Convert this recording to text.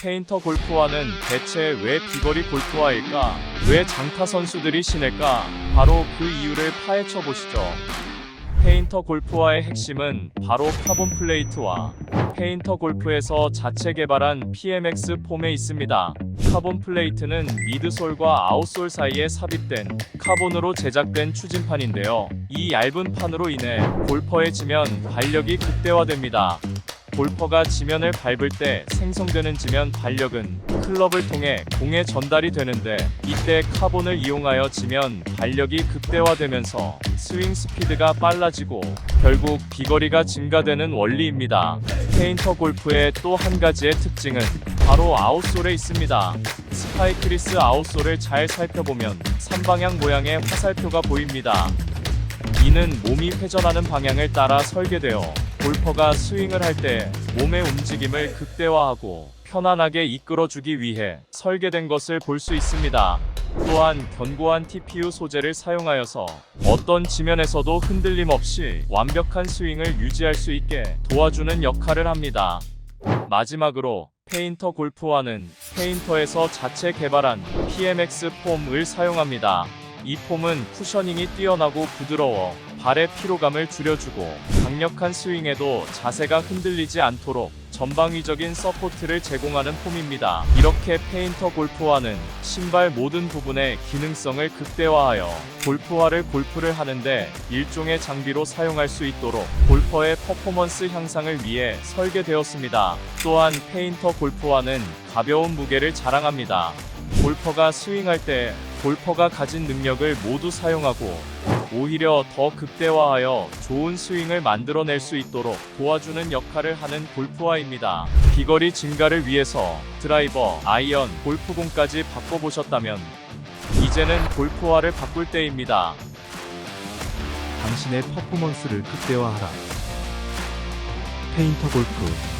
페인터 골프화는 대체 왜 비거리 골프화일까? 왜 장타 선수들이 신을까? 바로 그 이유를 파헤쳐 보시죠. 페인터 골프화의 핵심은 바로 카본 플레이트와 페인터 골프에서 자체 개발한 PMX 폼에 있습니다. 카본 플레이트는 미드솔과 아웃솔 사이에 삽입된 카본으로 제작된 추진판인데요. 이 얇은 판으로 인해 골퍼에 지면 발력이 극대화됩니다. 골퍼가 지면을 밟을 때 생성되는 지면 발력은 클럽을 통해 공에 전달이 되는데 이때 카본을 이용하여 지면 발력이 극대화되면서 스윙 스피드가 빨라지고 결국 비거리가 증가되는 원리입니다. 페인터 골프의 또 한 가지의 특징은 바로 아웃솔에 있습니다. 스파이크리스 아웃솔을 잘 살펴보면 3방향 모양의 화살표가 보입니다. 이는 몸이 회전하는 방향을 따라 설계되어 골퍼가 스윙을 할 때 몸의 움직임을 극대화하고 편안하게 이끌어주기 위해 설계된 것을 볼 수 있습니다. 또한 견고한 TPU 소재를 사용하여서 어떤 지면에서도 흔들림 없이 완벽한 스윙을 유지할 수 있게 도와주는 역할을 합니다. 마지막으로 페인터 골프화는 페인터에서 자체 개발한 PMX 폼을 사용합니다. 이 폼은 쿠셔닝이 뛰어나고 부드러워 발의 피로감을 줄여주고 강력한 스윙에도 자세가 흔들리지 않도록 전방위적인 서포트를 제공하는 폼입니다. 이렇게 페인터 골프화는 신발 모든 부분의 기능성을 극대화하여 골프화를 골프를 하는데 일종의 장비로 사용할 수 있도록 골퍼의 퍼포먼스 향상을 위해 설계되었습니다. 또한 페인터 골프화는 가벼운 무게를 자랑합니다. 골퍼가 스윙할 때 골퍼가 가진 능력을 모두 사용하고 오히려 더 극대화하여 좋은 스윙을 만들어낼 수 있도록 도와주는 역할을 하는 골프화입니다. 비거리 증가를 위해서 드라이버, 아이언, 골프공까지 바꿔보셨다면 이제는 골프화를 바꿀 때입니다. 당신의 퍼포먼스를 극대화하라. 페인터 골프